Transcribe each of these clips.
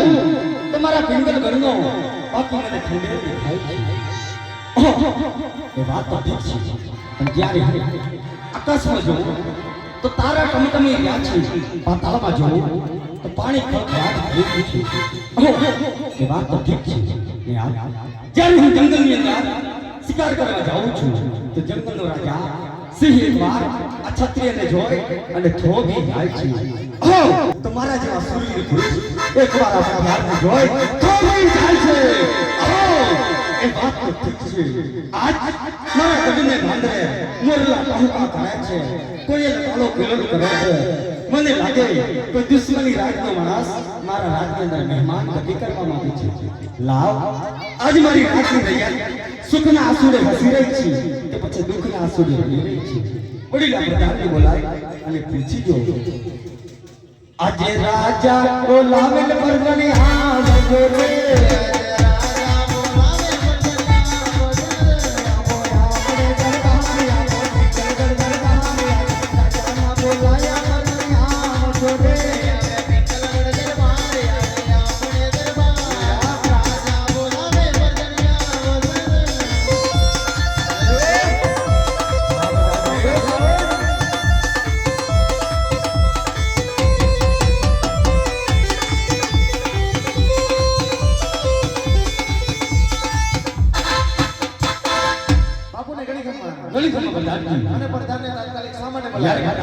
કિલ્લો તમારા પિંગલ ઘરનો બાકી મને ઠંડે દેખાય એ વાત તો ઠીક છે. પણ જ્યારે આકાશમાં જોઉં, તો તારા ટમટમી રહ્યા છે. પાતાળમાં જોઉં, તો પાણી ખળખળાટ થઈ ગયું છે. એ વાત તો ઠીક છે. જ્યારે હું જંગલની અંદર શિકાર કરવા જાઉં છું, તો જંગલનો રાજા સિંહ એકવાર આ ક્ષત્રિયને જોઈ અને થોભી જાય છે તમારા જેવા સૂર્ય પુરુષ એકવાર આ હથિયારને જોઈ થોભી જાય છે એ વાત તો ઠીક છે. આજ મારા ગઢને બાંધે મોરલા પહોંચા કરે છે. કોઈ કાલો કિલોલ કરે છે. મને લાગે કોઈ દુશ્મની રાજનો માણસ મારા રાજની મહેમાન ગતિ કરવા માંગે છે. લાવ, આજ મારી રાજની રૈયા સુખના આંસુડે હસી રહી છે કે પછી દુઃખના આંસુડે રડી રહી છે. વડીલા પ્રધાનને બોલાય અને પૂછી જો આજે રાજા બોલાવે પરગણે આવજો રે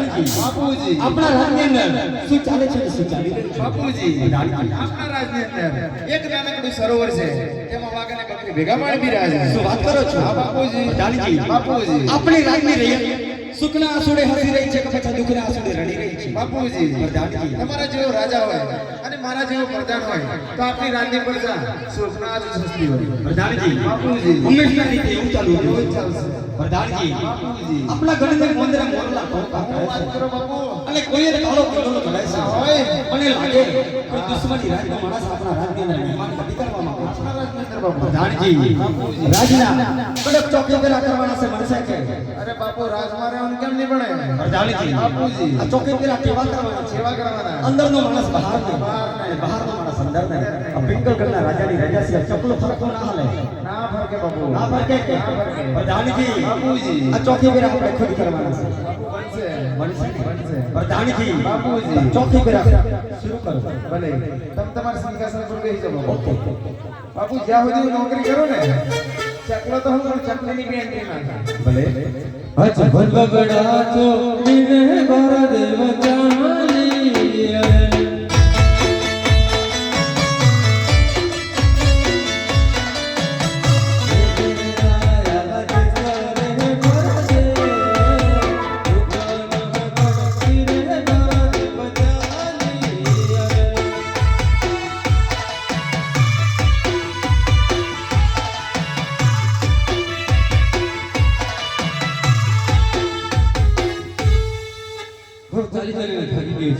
પ્રધાનજી બાપુજી. આપણા રાજની અંદર શું ચાલે છે શું ચાલે બાપુજી. લાલજી આપણા રાજની અંદર એક નાનકડું સરોવર છે. તેમાં વાઘ અને બકરી ભેગા પી રહ્યા છે. શું વાત કરો છો? હા, બાપુજી. લાલજી બાપુજી. આપણી રાજની રૈયા સુખના આંસુડે હસી રહી છે કે પછી દુઃખના આંસુડે રડી રહી છે બાપુજી પ્રધાનજી. તમારા જેવો રાજા હોય અને મારા જેવો પ્રધાન હોય તો આપણી રાજની પ્રજા સુખના જ સસ્તી હોય પ્રધાનજી બાપુજી. હંમેશા રીતે એવું ચાલુ એવું. ચાલશે પ્રધાનજી બાપુજી. આપણા ગણને મંદિર મોરલા ટોકા વાત કરો બાપુ અને કોઈએ કાળો કિલ્લો કરે છે હોય. મને લાગે કોઈ દુશ્મની રાજનો માણસ આપણા રાજની અંદર મહેમાન ગતિ કરવા રાજની. કડક ચોકી પેલા કરવાના છે મને કે અરે બાપુ રાજ મારે આમ કેમ નહીં ભણે? પ્રધાનજી બાપુજી. આ ચોકી પેલા કેવા કરવાના સેવા કરવાના? અંદરનો માણસ બહાર ને બહારનો માણસ અંદર ને આ પિંગલગઢના રાજાની રજા સિવાય ચપલો ફરકો ના હાલે. ના ફરકે બાપુ. ના ફરકે? કે ના ફરકે. પ્રધાનજી બાપુજી. આ ચોકી પેલા આપણે ખુદ કરવાના છે. બાપુ બનશે. બનશે. ને? બાપુજી. ચોથી પેલા શરૂ કરો ભલે તમે તમારા સિંહાસન પર બેસી જાઓ બાપુ. ઓકે બાપુ જ્યાં સુધી નોકરી કરો ને ચકલો તો હું પણ ચકલીની બી એન્ટ્રી ના ભલે હજ ભગવડા તો દિને ભરદેવ ચાલી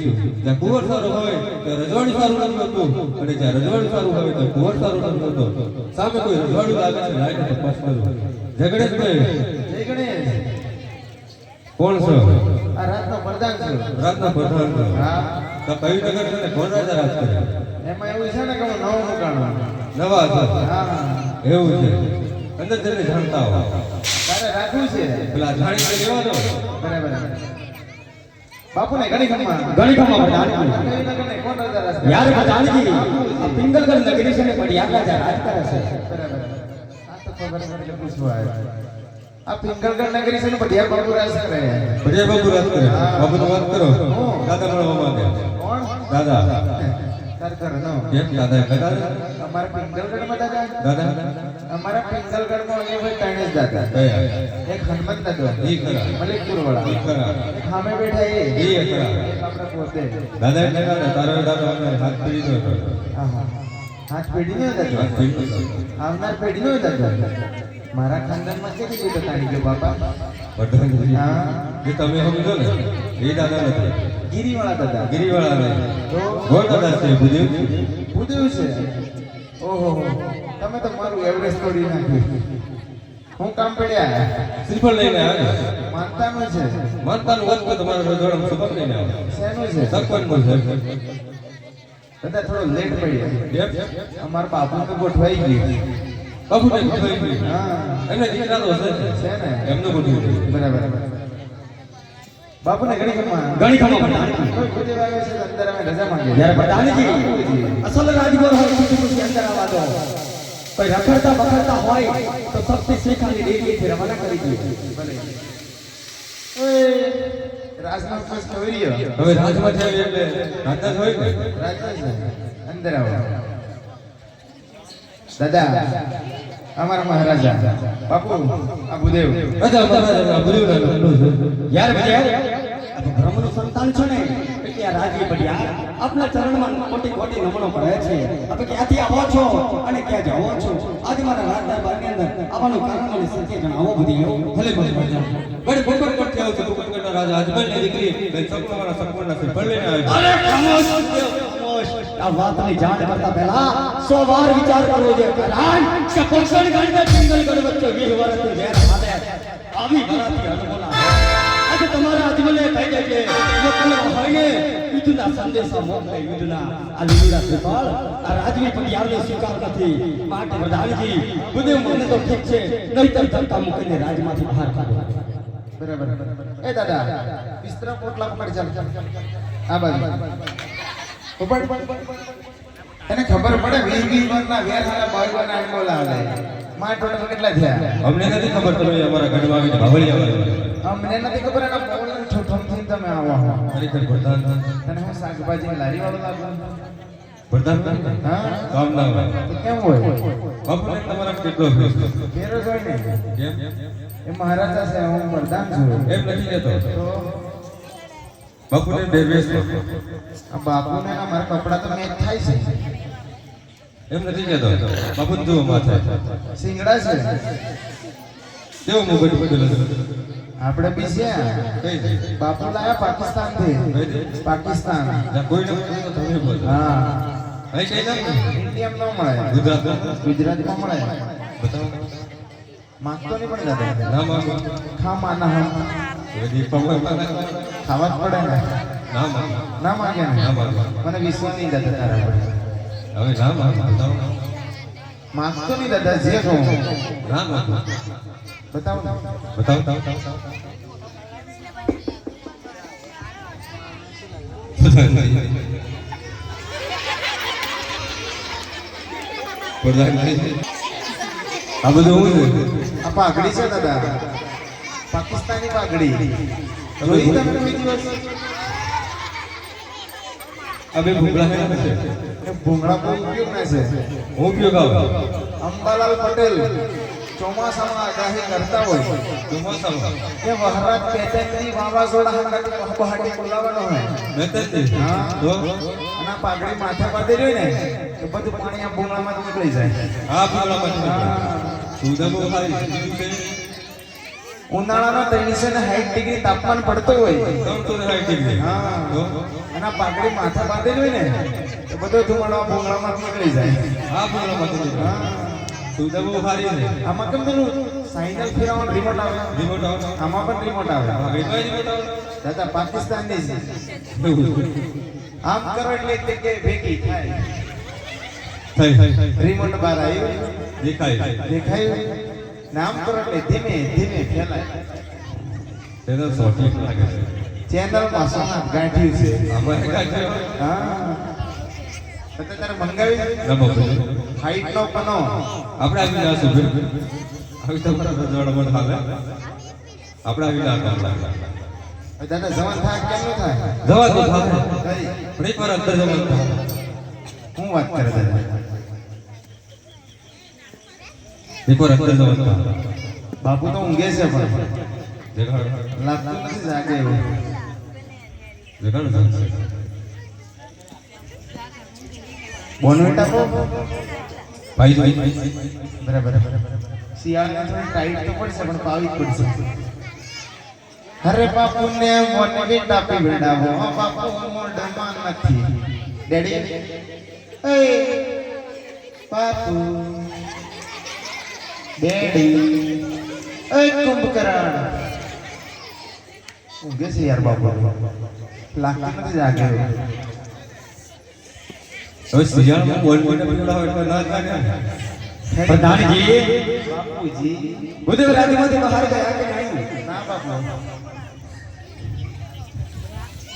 છું જ્યાં કુંવર સારું હોય ત્યાં રજવાડું સારું નથી હોતું અને જ્યાં રજવાડું સારું હોય તો કુંવર સારું નથી હોતો સામે કોઈ રજવાડું લાગે છે લાઈને તપાસ કરો. જગડેશભાઈ જય ગણેશ. કોણ છો? આ રાતનો પ્રધાન છું. રાતનો પ્રધાન છો. હા. તો કયું નગર છે ને કોણ રાજા રાજ કરે? એમાં એવું છે ને કે નવો મુકાણો નવા હા. એવું છે. અંદર જઈને જાણતા હો. તારે રાખવું છે? પેલા જાણી લેવા દો. બરાબર. બાપુને ઘણી ખમ્મા ઘણી ખમા પ્રધાનજી કઈ નગરને કોણ રાજા રાજ? કરે? યાર પ્રધાનજી આ પિંગલગઢ નગરી છે ને પડિયાર રાજા રાજ કરે છે. બરાબર. આ તો ખબર નથી એટલે પૂછવા આવ્યો. આ પિંગલગઢ નગરી છે ને બઢિયાર બાપુ રાજ કરે. ભજય બાબુ વાત કરે. બાબુનો વાત કરો. હું. દાદા મળવા માંગે. કોણ? દાદા. તાર અમારા પિંગલગઢમાં પિંગલગઢમાં ભાઈ ત્રણે જ દાદા એક હનુમંત દાદો ઈ ખરા મલિકપુર વાળા ઈ ખરા સામે બેઠા એ. ઈ ખરા આપણે પોતે. દાદા એટલે દાદા તારો દાદા હાથ પીડી દો તો આહા. હાથ પેઢી નો દાદા આવનાર પેઢી નો દાદો મારા ખાનદાનમાં કેવી રીતે તાણી ગયો બાપા? હા. જે તમે સમજો ને. એ દાદા નથી ગિરીવાળા દાદા. ગિરિવાળા તો? ગોળ દાદા છે? બુદ્ધિ બુદ્ધિ છે. ઓહો તમે તો મારું એવરેસ્ટ તોડી નાખ્યું. હું કામ પડ્યા. શ્રીફળ લઈને આવે. માનતાનું છે. માનતાનું તો તમારા રજવાડામાં સુગમ લઈને આવે. શેનું છે? સકવનનું છે. બધા થોડો લેટ પડ્યા કેમ? બાપુ તો ગોઠવાઈ ગયું. બાપુને ગોઠવાઈ ગયું. હા. એમને દીકરા તો હશે. છે ને? એમનું ગોઠવું છે. બરાબર બાપુને ઘણી ખમા ઘણી ખમા. કોઈ વાગે છે અંદર અમે રજા માંગીએ. જ્યારે પ્રધાનજી અસલ રાજગોર હોય અંદર આવવા દો. કોઈ રખડતા બખડતા હોય તો સબથી શેખાની ડેરીએથી રવાના કરી દઈએ. હવે રાજમાં છે એટલે હોય રાજના અંદર આવો. દાદા અમારા મહારાજા બાપુ આ ભૂદેવ. યાર આ બ્રહ્મનું સંતાન છો ને. આ રાજી પડ્યા. આપના ચરણમાં કોટી કોટી નમણો પડે છે. આપણે ક્યાંથી આવો છો અને ક્યાં જાઓ છો? આજે મારા રાજ બારની અંદર આવવાનું કારણ મને સત્ય જણાવો બધી ભલે ભલે ભલે. વળી કોકણ કરતી આવું છે, કોકણ કરતા રાજા? અજમલની દીકરી સપનાવાળા સપનાના શ્રીફળ લઈને ભલે છે. અરે ખામોશ. આ વાતની જાણ કરતા પહેલા સો વાર વિચાર કરવો જોઈએ. કારણ કે પોષણ ગણને જંગલ ગણ વચ્ચે વીસ વર્ષથી વેર હાલે આવી ભરાતી અનુભવ આજે તમારા અજમલે કહી જાય ને યુદ્ધના સંદેશા મોકલે. યુદ્ધના આ લીલા શ્રીફળ આ રાજવી પટિયાળને સ્વીકાર નથી માટે પ્રધાનજી બુદ્ધિ મને તો ઠીક છે. નહીતર ધક્કા મૂકીને રાજમાંથી બહાર કાઢો. બરાબર. એ દાદા બિસ્તરા પોટલા પકડ ચાલ આ બાજુ. ઉપર એને ખબર પડે વીસ વીસ વર્ષના વેર હાલા ટોટલ કેટલા થયા? અમને નથી ખબર તમે અમારા ઘરમાં આવીને ભાવળી આવે અમને નથી ખબર એના તમે આવો. ખરેખર પ્રધાન તને હું શાકભાજી લારી વાળો લાગુ પ્રધાન હા? કામ ના હોય. તો કેમ હોય? બાપુને તમારા કેટલો ફેરો હોય? ને કેમ? એ મહારાજા છે હું પ્રધાન છું. એમ નથી કહેતો. બાપુને બે આ બાપુને ના મારા કપડા તો મેચ થાય છે. એમ નથી કહેતો. બાપુ જુઓ માથે. સિંગડા છે. કેવું મોબાઈલ આપણે બી છે બાપુ લાયા પાકિસ્તાનથી પાકિસ્તાન હા. ઇન્ડિયમ ન મળે. ગુજરાત. ગુજરાતમાં મળે. માંગતો નહીં પણ દાદા. ના માંગો. ખા માના હમ ખાવા જ પડે ને. ના માંગો. ના માંગે ના માંગો. મને વિશ્વાસ નહીં દાદા તારા પર. હવે ના માંગો. બતાવો. માંગતો નહીં દાદા જે કહું. ના માંગો. બતાવો બતાવો. આ બધું હું આ પાઘડી છે દાદા. પાકિસ્તાની પાઘડી. જોઈ તમે કોઈ દિવસ? આ બે ભૂંગળા છે? એ કોઈ ઉપયોગ ના છે. હું ઉપયોગ આવે? અંબાલાલ પટેલ. ચોમાસામાં આગાહી કરતા હોય ચોમાસામાં. એ વહરાજ પેટર્નની વાવાઝોડા હંગાતી બહાટી બોલાવવાનો હોય. મહેનત હા. તો? અને પાઘડી માથે પાડી હોય ને તો બધું પાણી આ બોલામાં નીકળી જાય. હા. બોલામાં બીજું છે ઉનાળાનો ત્રણસો ને સાઠ ડિગ્રી તાપમાન પડતું હોય. ત્રણસો ને સાઠ ડિગ્રી. હા. અને પાઘડી માથે બાંધેલી હોય ને તો બધો ધુમાડો ભૂંગળામાં નીકળી જાય. હા ભૂંગળામાં હા. સુધા બહુ સારી છે આમાં કેમ પેલું સાયકલ ફેરવવાનું રિમોટ આવે? રિમોટ આવે. આમાં પણ રિમોટ આવે. હા રિમોટ આવે દાદા પાકિસ્તાનની છે આમ કરો એટલે જગ્યાએ ભેગી થાય. થઈ થઈ. રિમોટ બહાર આવ્યું. દેખાય. દેખાયું. નામ કરો એટલે ધીમે ધીમે ફેલાય. ચેનલ સોટી લાગે છે. ચેનલમાં સોના ગાંઠ્યું છે. હા. હાઈટ નો કનો આપણે આવી રજવાડા પણ હાલે આપણે આવી કામ લાગે જવાન થાય કેમ નું થાય જવાનું વાત કરે થાય બાપુ તો ઊંઘે છે પણ લાગતું નથી જાગે બોનવેટ આપો ભાઈ ભાઈ બરાબર શિયાળને થોડી ટાઈટ તો પડશે પણ પાવી જ પડશે અરે બાપુ ને બોનવેટ આપી બેડાવો હા બાપુ મોઢમાં નથી ડેડી એ બાપુ ડેડી એક કુંભકરણ ઊંઘે છે યાર બાપુ લાગતું નથી જાગે હવે શિયાળામાં બોલ બોલ પીવડા હોય એટલે ના થાય ને પ્રધાનજી બાપુજી બુદ્ધ રાજ્યમાંથી બહાર ગયા કે નહીં ના બાપુ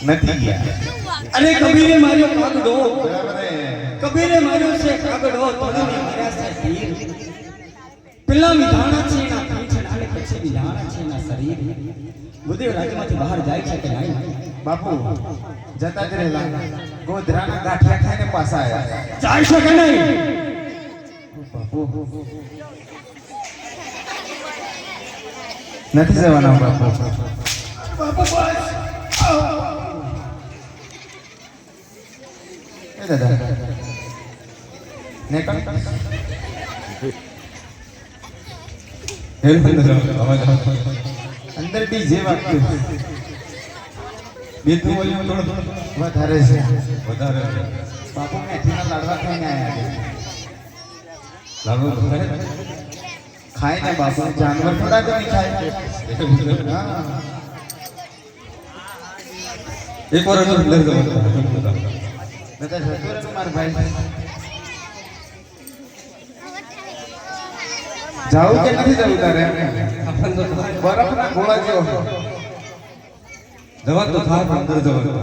નથી ગયા અરે કબીરે માર્યો કાગડો બરાબર હે. કબીરે માર્યો છે કાગડો તોડીને માર્યા છે તીર પેલા વિધાણા છે એના પીઠ અને પછી વિધાણા છે એના શરીર બુદ્ધિ રાજ્યમાંથી બહાર જાય છે કે નહીં બાપુ જતા જ રહેલા. ગોધરાના ગાંઠિયા ખાઈને પાછા આવ્યા જાય શકે નહીં? બાપુ. નથી જવાના બાપુ. દાદા. નીકળ હેલ્પ. અંદર ડીજે વાગતું બે ત્રણ વોલ્યુમ થોડું વધારે છે. વધારે બાપુ મેથીના લાડવા ખાઈને આવ્યા તો ખાય. ને બાપુ જાનવર થોડા કોઈ ખાય. એક વાર અંદર જવાનું. બધા ભાઈ. જાવું કે નથી જવું તારે? બરફ ના ગોળા જેવો. જવાનું તો થાય પણ અંદર જવાનું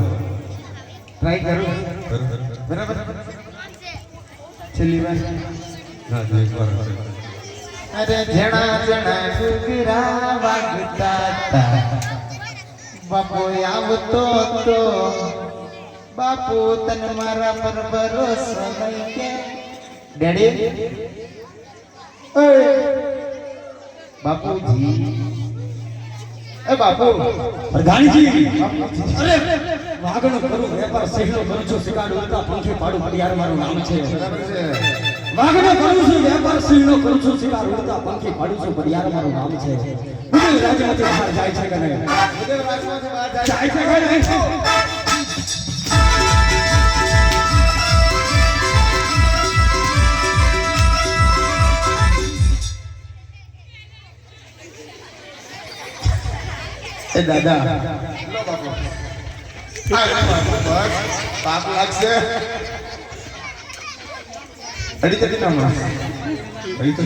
ટ્રાય કરું. બરાબર? છેલ્લી વાર. હા તો એક વાર અરે જણા જણા સુગરા વાગતા તા બાપો આવતો તો બાપુ તન મારા પર ભરોસો નહીં કે? ડેડી? બાપુજી એ બાપુ. પ્રધાનજી અરે. વાઘનો કરું વેપાર સહેલો કરું છું શિકાડ ઉડતા પંખી પાડું પડિયાર મારું નામ છે. વાઘનો કરું છું વેપાર સહેલો કરું છું શિકાર ઉડતા પંખી પાડું છું પડિયાર મારું નામ છે. રાજમાંથી બહાર જાય છે કે નહીં? જાય છે કે નહીં? એ દાદા. હા પાપ લાગશે. અડી તડી ના મળે. તો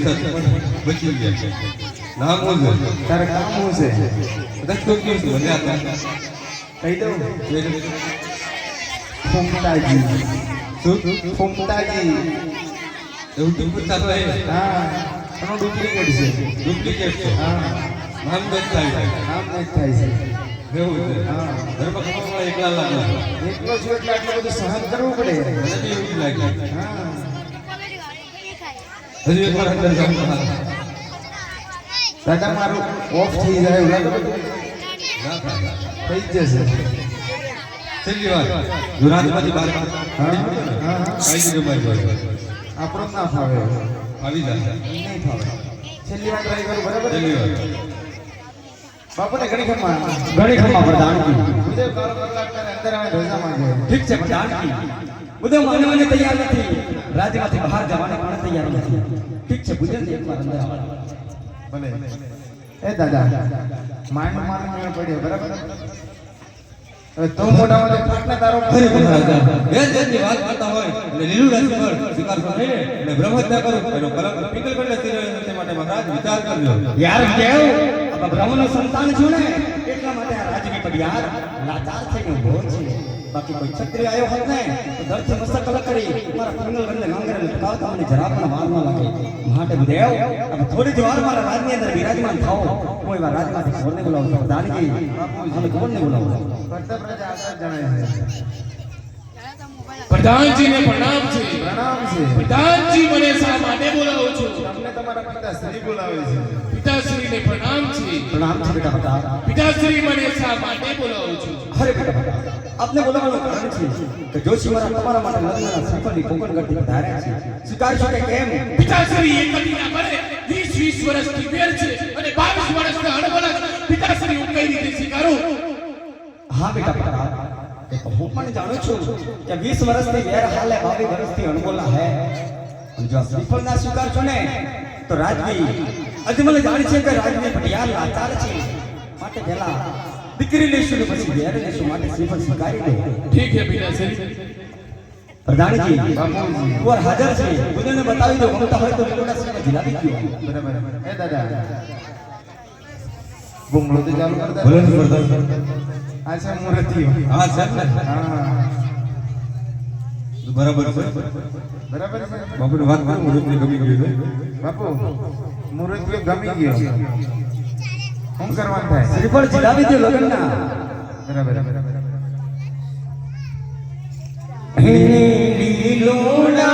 બચી ગયા છે. નામ શું છે? તારે કામ શું છે? કદાચ કોઈ કેવું છે? મને આ તો- કહી દઉં. ફૂમતાજી. શું? ફૂમતાજી. એવું ડુપ્લિકેટ તો હા. ડુપ્લિકેટ છે. ડુપ્લિકેટ છે. હા. નામ બંધ થાય નામ નહીં થાય છે એવું છે. હા. ધર્મ એકલા લાગે. એકલો છું એટલે આટલું બધું સહન કરવું પડે. મને બી એવું લાગે. હા. હજુ એક વાર અંદર જાઉં દાદા મારું ઓફ થઈ જાય એવું લાગે થઈ જ જશે. છેલ્લી વાર. જો રાજમાંથી બહાર. હા હા. હા કાંઈ જ આપણો ના ફાવે. આવી જાય. નહીં ફાવે. છેલ્લી વાર ટ્રાય કરું બરાબર? છેલ્લી વાર. બાપુને ઘણી ખમા ઘણી ખમા પ્રધાનજી ઉદય બાર કલાક કરે અંદર આવે રજા માંગે ઠીક છે પ્રધાનજી બધો માનવાને તૈયાર નથી. રાજ્યમાંથી બહાર જવાને પણ તૈયાર નથી. ઠીક છે પૂજન એકવાર અંદર આવો. ભલે. એ દાદા માન માન મેળ પડ્યો બરાબર? હવે તો મોઢામાં ફાટને તારો ફરી મહારાજા બેન બેનની વાત કરતા હોય એટલે લીલું રાજ્ય પર સ્વીકાર કરે. અને બ્રહ્મહત્યા કરો. એનો કલંક પીકલ પડે તે માટે મહારાજ વિચાર કરજો. યાર દેવ આ સંતાન છું ને એટલા માટે આ રાજવી પડિયાર લાચાર થઈને ઊભો છે. બાકી કોઈ છત્રી આવ્યો હોત ને તો દર્દથી મસ્તક અલગ કરી. મારા ફંગલ ગંને ગાંગરે લટકાવતા મને જરા પણ વાર ન લાગે. માટે દેવ હવે થોડી જ વાર મારા રાજની અંદર વિરાજમાન થાઓ. હું એવા રાજમાંથી કોને બોલાવું છું. દાનગી અમે કોને બોલાવું પ્રધાનજીને પ્રણામ છે. પ્રણામ છે. પ્રધાનજી મને શા માટે બોલાવો છો? તમને તમારા પિતા શ્રી બોલાવે છે. પિતાશ્રીને પ્રણામ છે. પ્રણામ છે બેટા પિતાશ્રી મને શા માટે બોલાવું છું? અરે બેટા બધા આપને બોલાવવાનું કારણ છે કે જોશી મારા તમારા માટે લગ્નના સફરની કોકણ કરતી વધાર્યા છે. સ્વીકારશો કે કેમ? પિતાશ્રી એક કડીના બળે વીસ વીસ વર્ષથી વેર છે અને બાવીસ વર્ષના અણબળદ પિતાશ્રી હું કઈ રીતે સ્વીકારું? હા બેટા પ્રતાપ હું પણ જાણું છું કે 20 વર્ષની વેર હાલે 22 વર્ષથી અણબોલા હે. જો આ ના સ્વીકાર છો ને તો રાજવી આજે મને જાણ છે કે રાજને પટિયાલ લાચાર છે. માટે પહેલા દીકરી લઈશું ને પછી ઘેર લેશું માટે શ્રીફળ સ્વીકારી લો ઠીક હે પિતાશ્રી પ્રધાનજી બાપુજી. હાજર છે. બુદ્ધને બતાવી દો ગમતા હોય તો શ્રીફળ ઝીલાવી દો બરાબર. એ દાદા. બુંગળો તો ચાલુ કરતા ભલે ને આ છે મૂર્તિઓ હા સાહેબ હા. બરાબર છે. બરાબર છે. બાપુને વાત કરું મુહૂર્તની ગમી ગયું છે. બાપુ મૂર્તિઓ ગમી ગયો શું કરવાનું થાય? શ્રીફળ ઝીલાવી દો લગ્નના. બરાબર હે લીલોડા